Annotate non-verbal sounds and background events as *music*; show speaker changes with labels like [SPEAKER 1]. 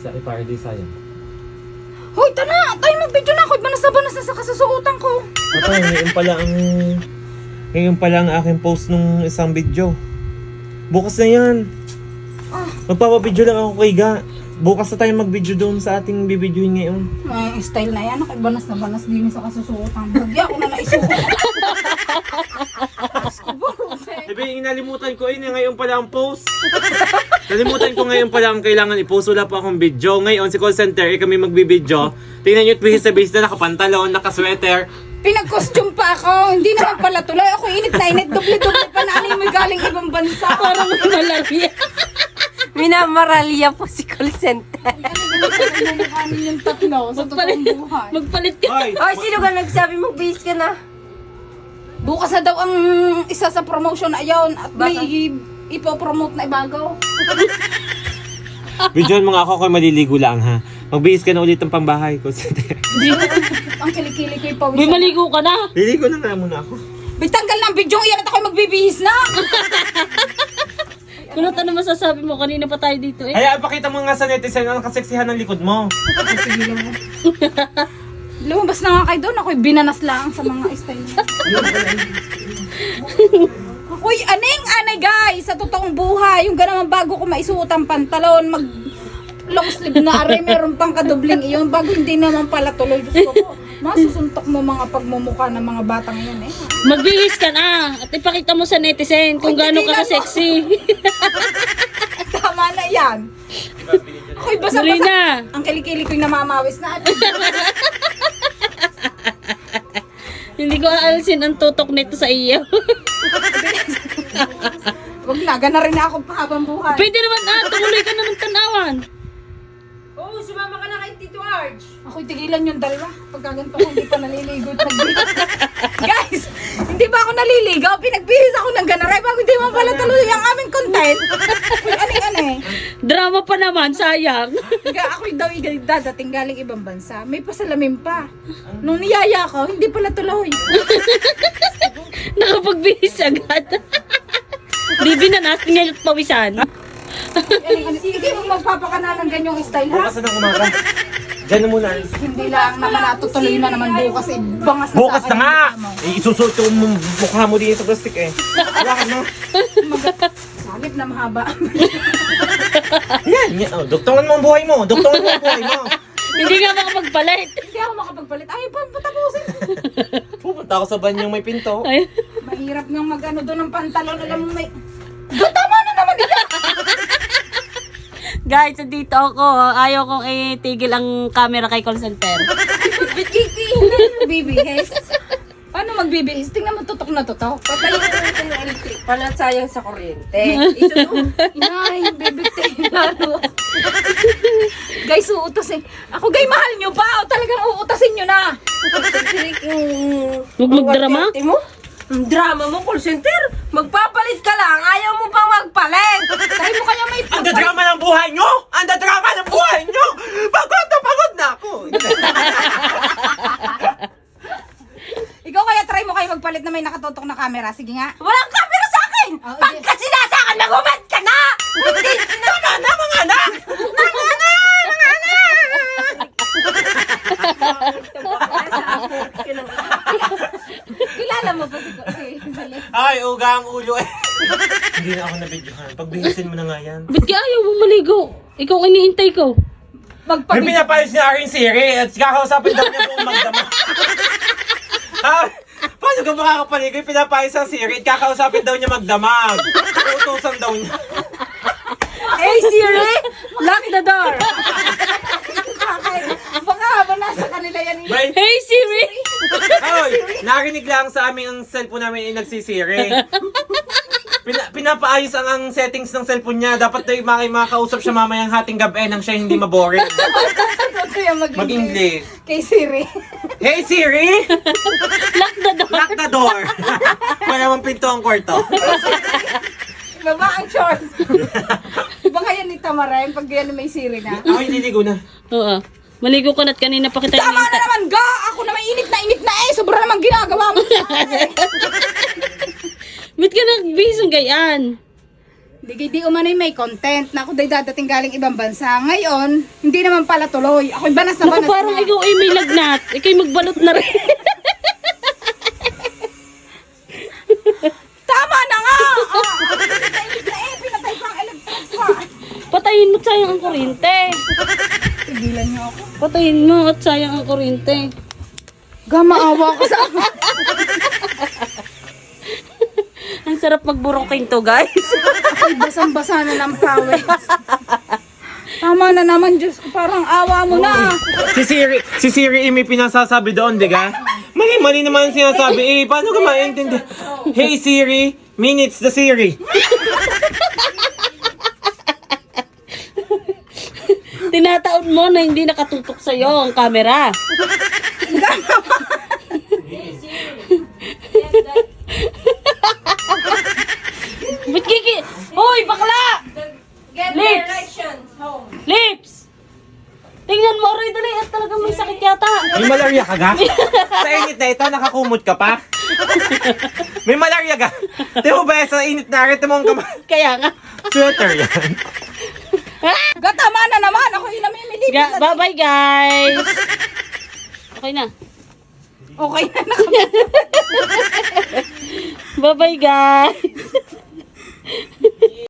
[SPEAKER 1] Sa i-paradise sayang.
[SPEAKER 2] Hoy, tana! Tayo mag-video na ako. Banas na banas na sa kasusuotan ko.
[SPEAKER 1] Ito, ngayon pala ang... Ngayon pala ang aking post nung isang video. Bukas na yan.
[SPEAKER 2] Ah.
[SPEAKER 1] Magpapabideo lang ako kay Ga. Bukas na tayo mag-video doon sa ating bibidyoin ngayon.
[SPEAKER 2] Ay, style na yan. Ako, banas na banas din sa kasusuotan. Bagya ako na naisuot. *laughs* Eh.
[SPEAKER 1] Sabi, inalimutan ko yun. eh, Ngayon pala ang post. *laughs* Nalimutan ko ngayon pala ang kailangan i-post. Wala pa akong video. Ngayon, si call center, eh, kami magbibideo. Tingnan nyo, bihis sa bihis na nakapantalon, nakasweater.
[SPEAKER 2] Pinag-costume pa ako. Hindi naman pala tuloy. Ako init na init. Doble-doble pa na ano may galing ibang bansa.
[SPEAKER 3] Parang malaria. Minamaralya po si call center.
[SPEAKER 2] Ano yung tatlo sa totoong buhay.
[SPEAKER 3] Magpalit ka.
[SPEAKER 1] Hoy!
[SPEAKER 3] Ay, sino ka nagsabi magbihis ka na?
[SPEAKER 2] Bukas na daw ang isa sa promotion na yun at may ipopromote na ibagaw. *laughs*
[SPEAKER 1] Videoan mo nga ako kung maliligo lang ha. Magbihis ka na ulit ng pambahay, call *laughs* center.
[SPEAKER 2] ang kilikili ko yung
[SPEAKER 3] May
[SPEAKER 2] pawis.
[SPEAKER 3] maligo ka na.
[SPEAKER 1] Liligo na nga muna ako.
[SPEAKER 2] Bitanggal ng video iyan at ako'y magbibihis na. *laughs*
[SPEAKER 3] Kulot ano masasabi mo? Kanina pa tayo dito eh.
[SPEAKER 1] Kaya pakita mo nga sa netizen ang kaseksihan ng likod mo.
[SPEAKER 2] Lumabas na nga kayo doon. Ako'y binanas lang sa mga style. *laughs* Uy, aning anay guys, sa totoong buhay, yung ganaman bago ko maisuot ang pantalon, mag long sleeve na are, meron pang kadubling iyon, bago hindi naman pala tuloy. Diyos ko masusuntok mo mga pagmumukha ng mga bata ngayon eh.
[SPEAKER 3] Magbihis ka na. At ipakita mo sa netizen kung
[SPEAKER 2] Ay,
[SPEAKER 3] gaano ka ka-sexy. *laughs*
[SPEAKER 2] Tama na yan. Ako'y basa-basa.
[SPEAKER 3] na.
[SPEAKER 2] Ang kilikili ko'y namamawis na. *laughs*
[SPEAKER 3] Hindi ko aalisin ang tutok nito sa iyo. *laughs*
[SPEAKER 2] Wag na, gana rin ako pa habang buhay.
[SPEAKER 3] Pwede naman ah, tumuloy ka na ng tanawan.
[SPEAKER 2] Oo, oh, sumama ka na kay Tito Arch. Ako'y tigilan yung dalawa. Pagkaganto ko, hindi pa naliligo at nagbihis. *laughs* Guys, hindi ba ako naliligaw? Pinagbihis ako ng ganaray bago hindi mo pala tuloy ang aming content. *laughs* Uy, aning ano eh.
[SPEAKER 3] Drama pa naman, sayang. *laughs*
[SPEAKER 2] Kaya ako'y daw i- dadating galing ibang bansa. May pasalamin pa. Nung niyaya ko, hindi pala tuloy. *laughs*
[SPEAKER 3] Nakapagbihis agad. *laughs* Di binanas, ngayon pawisan.
[SPEAKER 2] Aning ano, Hindi mo magpapakana ng ganyong style ha?
[SPEAKER 1] Bukas na ng umaga. Diyan na muna.
[SPEAKER 2] Hindi lang naman natutuloy na naman bukas. Eh, bangas na
[SPEAKER 1] Bukas
[SPEAKER 2] sa
[SPEAKER 1] na
[SPEAKER 2] akin.
[SPEAKER 1] nga! Eh, isusuot ko yung mukha mo din sa plastic eh. Bakit na?
[SPEAKER 2] Sagip na mahaba.
[SPEAKER 1] Yan, yan. Oh, doktoran mo ang buhay mo. Doktoran mo ang buhay mo.
[SPEAKER 3] Hindi nga makapagpalit.
[SPEAKER 2] Hindi ako makapagpalit. Ay, pa, patapusin. *laughs*
[SPEAKER 1] Pupunta ako sa banyang may pinto.
[SPEAKER 3] Ay,
[SPEAKER 2] Mahirap nga mag-ano doon ng pantalon. Alam mo may... Tama na naman ikaw! *laughs*
[SPEAKER 3] guys, dito ako. Ayaw kong itigil ang camera kay call center. *laughs*
[SPEAKER 2] Kiki, bibihis. Paano magbibihis? Tingnan mo tutok na tutok.
[SPEAKER 4] Patayin mo natin yung electric pan at sayang sa kuryente. Isunod.
[SPEAKER 2] Inay, bibigtin lalo. guys, uutasin. Ako, gay, mahal nyo pa. O talagang uutasin nyo na.
[SPEAKER 3] Huwag magdrama.
[SPEAKER 4] Mo? Ang drama mo, call center. Magpapalit ka lang. Ayaw mo pang magpalit.
[SPEAKER 2] Try mo kaya may
[SPEAKER 1] Ang drama ng buhay nyo! Ang drama ng buhay nyo! Pagod na pagod na ako!
[SPEAKER 2] Ikaw kaya try magpalit na may nakatutok na camera. Sige nga.
[SPEAKER 4] Walang camera sa akin.
[SPEAKER 2] Oh,
[SPEAKER 4] Pagka sinasakan, nagumad ka na. Hindi,
[SPEAKER 1] Tama na mga anak!
[SPEAKER 2] Kilala mo ba si... si, si
[SPEAKER 1] Ay, uga ang ulo eh. Hindi na ako nabidyohan. Pagbihisin mo na nga yan.
[SPEAKER 3] Ba't ka ayaw mo maligo? Ikaw ang iniintay ko.
[SPEAKER 1] May
[SPEAKER 2] Magpabig...
[SPEAKER 1] pinapayos niya aking Siri at kakausapin daw niya buong magdama. *laughs* ah, paano ka makakapaligoy? Pinapayos ang Siri at kakausapin daw niya magdamag. Uutusan daw niya.
[SPEAKER 2] Hey Siri! Lock the door! Baka habang nasa kanila yan.
[SPEAKER 1] May,
[SPEAKER 3] Hey Siri!
[SPEAKER 1] Hoy, narinig lang sa amin ang cellphone namin ay nagsisiri. Pina, pinapaayos ang, ang settings ng cellphone niya. Dapat tayo maki makausap siya mamayang hating gabi nang siya hindi maboring.
[SPEAKER 2] Kaya mag-English.
[SPEAKER 1] Mag-English.
[SPEAKER 2] Kay Siri.
[SPEAKER 1] Hey Siri!
[SPEAKER 3] Lock the door.
[SPEAKER 1] Lock the door! Wala mang pinto ang kwarto.
[SPEAKER 2] Baba ang short. Iba kaya ni Tamarem pag yan may Siri na.
[SPEAKER 1] Ako nililigo na.
[SPEAKER 3] Oo. Maligo ka na't kanina pa kita
[SPEAKER 2] Tama na naman ga! Ako na may init na init na eh! Sobra naman ginagawa mo sa *laughs* akin.
[SPEAKER 3] Ba't ka nagbihis ng gayaan?
[SPEAKER 2] Di, di umano'y may content na ako day dadating galing ibang bansa. Ngayon, hindi naman pala tuloy. Ako'y banas na
[SPEAKER 3] Naku,
[SPEAKER 2] banas
[SPEAKER 3] parang
[SPEAKER 2] na.
[SPEAKER 3] ikaw ay may lagnat. Ikaw'y magbalot na rin. *laughs*
[SPEAKER 2] Tama na nga! Ah, pinatay na eh, pinatay pa ang electric pa.
[SPEAKER 3] Patayin mo at sayang ang kuryente.
[SPEAKER 2] Tigilan niyo ako.
[SPEAKER 3] Patayin mo at sayang ang kuryente.
[SPEAKER 2] Gamaawa ko sa *laughs*
[SPEAKER 3] sarap magburongking to, guys. *laughs*
[SPEAKER 2] Ako'y basang-basa na ng pawis. Tama na naman, Diyos ko. Parang awa mo na.
[SPEAKER 1] Si Siri, si Siri eh, may pinasasabi doon, di ka? Mali-mali naman ang sinasabi. Eh, paano ka maintindihan? Hey Siri, minutes the Siri.
[SPEAKER 3] Tinataon mo na hindi nakatutok sa'yo ang camera.
[SPEAKER 1] May malaria ka ga? Sa init na ito, nakakumot ka pa? May malaria ka? Di mo ba sa init na rin, mo ang kamay?
[SPEAKER 3] Kaya nga.
[SPEAKER 1] Sweater yan.
[SPEAKER 2] Ga, tama na naman. Ako'y namimili.
[SPEAKER 3] Ga- Bye-bye, guys. Okay na.
[SPEAKER 2] Okay na na. *laughs*
[SPEAKER 3] Bye-bye, guys.